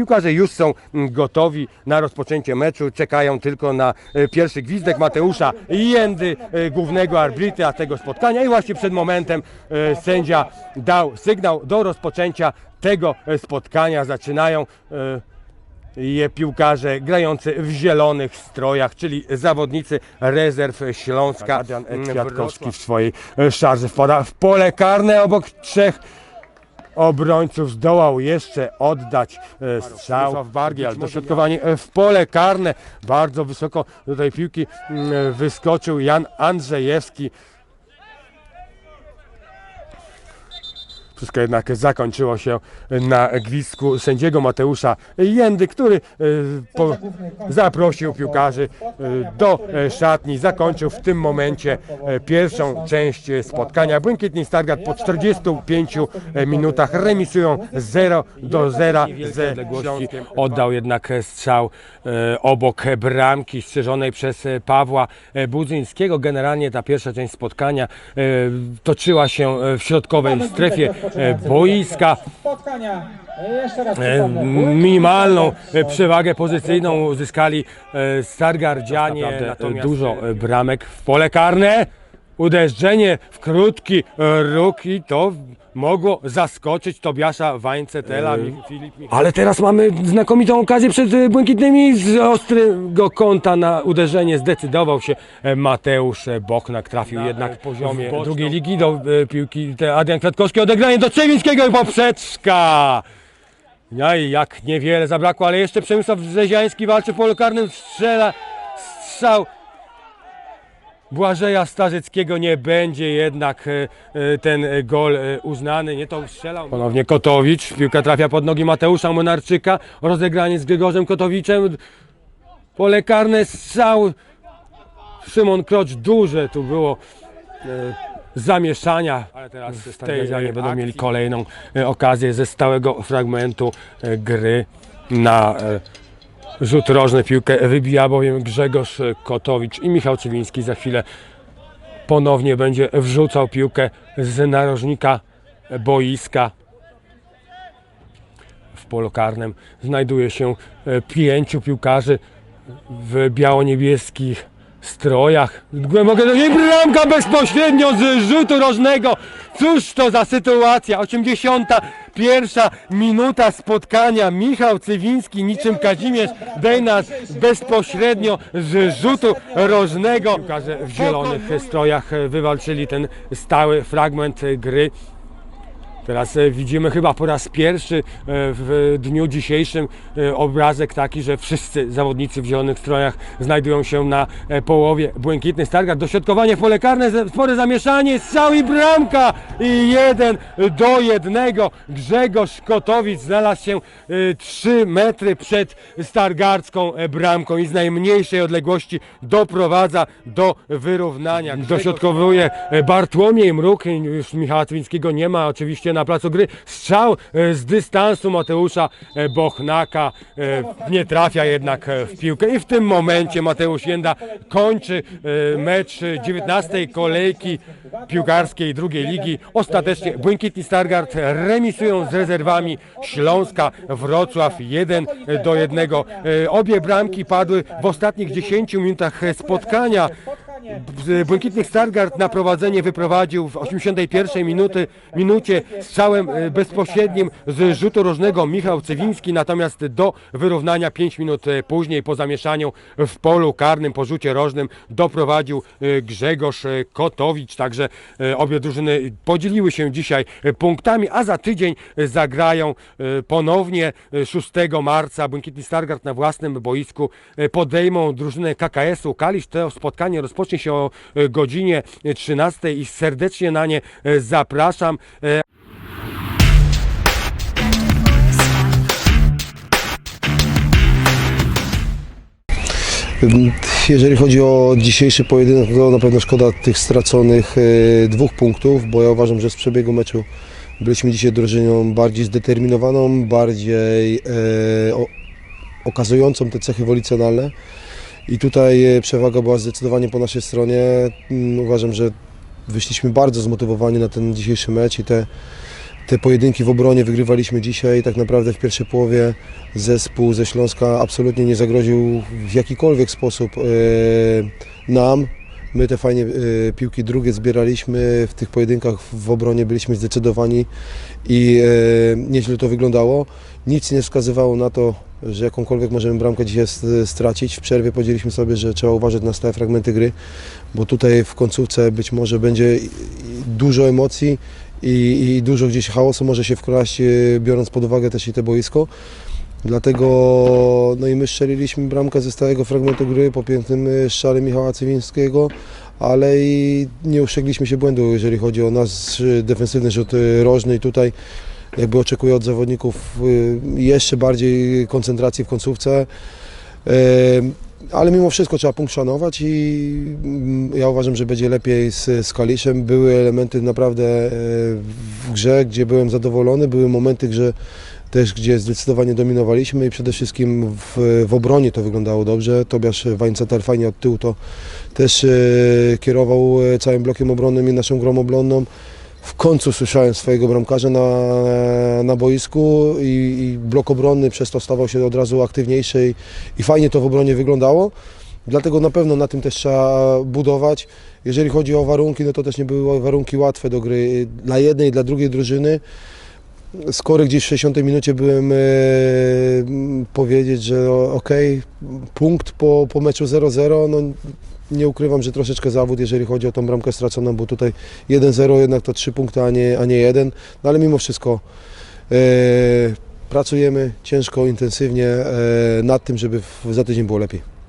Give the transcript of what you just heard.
Piłkarze już są mm, gotowi na rozpoczęcie meczu, czekają tylko na e, pierwszy gwizdek Mateusza Jendy, e, głównego arbitra tego spotkania i właśnie przed momentem e, sędzia dał sygnał do rozpoczęcia tego spotkania. Zaczynają je piłkarze grający w zielonych strojach, czyli zawodnicy rezerw Śląska. Adrian Kwiatkowski w swojej szarze wpada w pole karne obok trzech obrońców zdołał jeszcze oddać e, strzał w Bargiel. Dośrodkowanie e, w pole karne. Bardzo wysoko do tej piłki mm, wyskoczył Jan Andrzejewski. Wszystko jednak zakończyło się na gwizdku sędziego Mateusza Jędy, który e, po, zaprosił piłkarzy e, do szatni. Zakończył w tym momencie e, pierwszą część spotkania. Błękitni Stargard po 45 minutach remisują 0 do 0 ze Śląskiem. Oddał jednak strzał obok bramki strzeżonej przez Pawła Budzyńskiego. Generalnie ta pierwsza część spotkania toczyła się w środkowej strefie boiska. spotkania. Jeszcze raz E, przypomnę. Minimalną e, przewagę pozycyjną uzyskali e, Stargardzianie. Natomiast dużo e, bramek w pole karne. Uderzenie w krótki e, róg i to mogło zaskoczyć Tobiasza Wańcetela. Filip Mich- Ale teraz mamy znakomitą okazję przed e, Błękitnymi z ostrego kąta na uderzenie. Zdecydował się e, Mateusz Bochnak. Trafił jednak w poziomie drugiej ligi do piłki. Adrian Kwiatkowski odegranie do Trzewińskiego i poprzeczka. No i jak niewiele zabrakło, ale jeszcze Przemysław Rzeziański walczy w polu karnym, strzela, strzał Błażeja Starzyckiego nie będzie jednak e, e, ten gol e, uznany, nie to strzelał. Ponownie Kotowicz, piłka trafia pod nogi Mateusza Monarczyka, rozegranie z Grzegorzem Kotowiczem, pole karne, strzał, Szymon Krocz, duże tu było zamieszania. Ale teraz w tej nie będą mieli kolejną okazję ze stałego fragmentu gry na rzut rożny. Piłkę wybija bowiem Grzegorz Kotowicz i Michał Cywiński za chwilę ponownie będzie wrzucał piłkę z narożnika boiska. W polu karnym znajduje się e, pięciu piłkarzy w biało-niebieskich strojach. Głębokie do niej bramka bezpośrednio z rzutu rożnego. Cóż to za sytuacja? 81 minuta spotkania. Michał Cywiński niczym Kazimierz Bejnasz bezpośrednio z rzutu rożnego. W zielonych strojach wywalczyli ten stały fragment gry. Teraz e, widzimy chyba po raz pierwszy e, w dniu dzisiejszym e, obrazek taki, że wszyscy zawodnicy w zielonych strojach znajdują się na połowie błękitny Stargard. Dośrodkowanie w pole karne, spore zamieszanie, strzał i bramka! I jeden do jednego. Grzegorz Kotowicz znalazł się 3 metry przed Stargardzką bramką i z najmniejszej odległości doprowadza do wyrównania. Dośrodkowuje Bartłomiej Mruk, już Michała Cywińskiego nie ma oczywiście na placu gry. Strzał e, z dystansu Mateusza e, Bochnaka e, nie trafia jednak w piłkę i w tym momencie Mateusz Jenda kończy mecz 19 kolejki piłkarskiej drugiej ligi. Ostatecznie Błękitni Stargard remisują z rezerwami Śląska Wrocław 1 do 1. E, Obie bramki padły w ostatnich 10 minutach spotkania. B- Błękitnych Stargard na prowadzenie wyprowadził w 81 minuty, minucie strzałem e, bezpośrednim z rzutu rożnego Michał Cywiński, natomiast do wyrównania 5 minut e, później po zamieszaniu w polu karnym, po rzucie rożnym doprowadził e, Grzegorz Kotowicz, także obie drużyny podzieliły się dzisiaj punktami, a za tydzień zagrają ponownie e, 6 marca. Błękitny Stargard na własnym boisku podejmą drużynę KKS-u Kalisz. To spotkanie rozpocznie się o e, godzinie 13 i serdecznie na nie e, zapraszam. E, Jeżeli chodzi o dzisiejszy pojedynek, to na pewno szkoda tych straconych dwóch punktów, bo ja uważam, że z przebiegu meczu byliśmy dzisiaj drużyną bardziej zdeterminowaną, bardziej e, o, okazującą te cechy wolicjonalne. I tutaj e, przewaga była zdecydowanie po naszej stronie. Mm, Uważam, że wyszliśmy bardzo zmotywowani na ten dzisiejszy mecz i te, te pojedynki w obronie wygrywaliśmy dzisiaj. Tak naprawdę w pierwszej połowie zespół ze Śląska absolutnie nie zagroził w jakikolwiek sposób e, nam. My te fajnie e, piłki drugie zbieraliśmy, w tych pojedynkach w obronie byliśmy zdecydowani i nieźle to wyglądało. Nic nie wskazywało na to, że jakąkolwiek możemy bramkę dzisiaj stracić. W przerwie powiedzieliśmy sobie, że trzeba uważać na stałe fragmenty gry, bo tutaj w końcówce być może będzie dużo emocji i, i dużo gdzieś chaosu może się wkraść, e, biorąc pod uwagę też i te boisko. Dlatego no i my strzeliliśmy bramkę ze stałego fragmentu gry po pięknym e, strzale Michała Cywińskiego, ale i nie uszczegliśmy się błędu, jeżeli chodzi o nasz e, defensywny rzut rożny tutaj jakby oczekuję od zawodników e, jeszcze bardziej koncentracji w końcówce. E, Ale mimo wszystko trzeba punkt szanować i mm, ja uważam, że będzie lepiej z, z Kaliszem. Były elementy naprawdę e, w grze, gdzie byłem zadowolony, były momenty, że też gdzie zdecydowanie dominowaliśmy i przede wszystkim w, w obronie to wyglądało dobrze. Tobiasz Wajnceter fajnie od tyłu to też kierował całym blokiem obronnym i naszą grą obronną. W końcu słyszałem swojego bramkarza na, na boisku i, i blok obronny przez to stawał się od razu aktywniejszy i, i fajnie to w obronie wyglądało. Dlatego na pewno na tym też trzeba budować. Jeżeli chodzi o warunki, no to też nie były warunki łatwe do gry dla jednej i dla drugiej drużyny. Skory gdzieś w 60 minucie byłem e, powiedzieć, że okej, punkt po, po meczu 0-0, no nie ukrywam, że troszeczkę zawód, jeżeli chodzi o tą bramkę straconą, bo tutaj 1-0 jednak to 3 punkty, a nie, a nie 1, no ale mimo wszystko e, pracujemy ciężko, intensywnie e, nad tym, żeby w, za tydzień było lepiej.